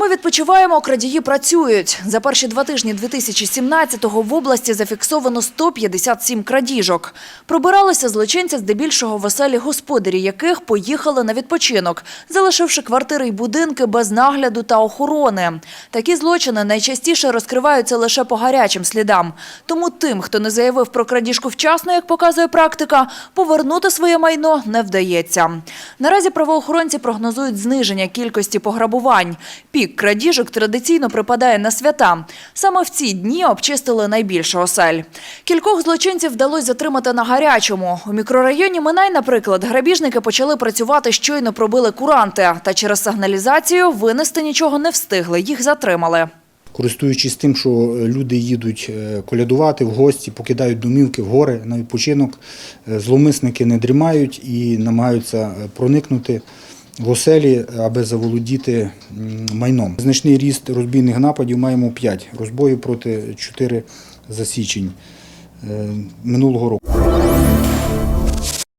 Ми відпочиваємо, крадії працюють. За перші два тижні 2017-го в області зафіксовано 157 крадіжок. Пробиралися злочинці здебільшого в оселі господарі, яких поїхали на відпочинок, залишивши квартири й будинки без нагляду та охорони. Такі злочини найчастіше розкриваються лише по гарячим слідам. Тому тим, хто не заявив про крадіжку вчасно, як показує практика, повернути своє майно не вдається. Наразі правоохоронці прогнозують зниження кількості пограбувань. Пік крадіжок традиційно припадає на свята. Саме в ці дні обчистили найбільше осель. Кількох злочинців вдалося затримати на гарячому. У мікрорайоні Минай, наприклад, грабіжники почали працювати щойно пробили куранти. Та через сигналізацію винести нічого не встигли. Їх затримали. Користуючись тим, що люди їдуть е, колядувати в гості, покидають домівки в гори на відпочинок, е, зловмисники не дрімають і намагаються е, проникнути в оселі, аби заволодіти майном. Значний ріст розбійних нападів маємо 5 розбоїв проти 4 засічень е, минулого року.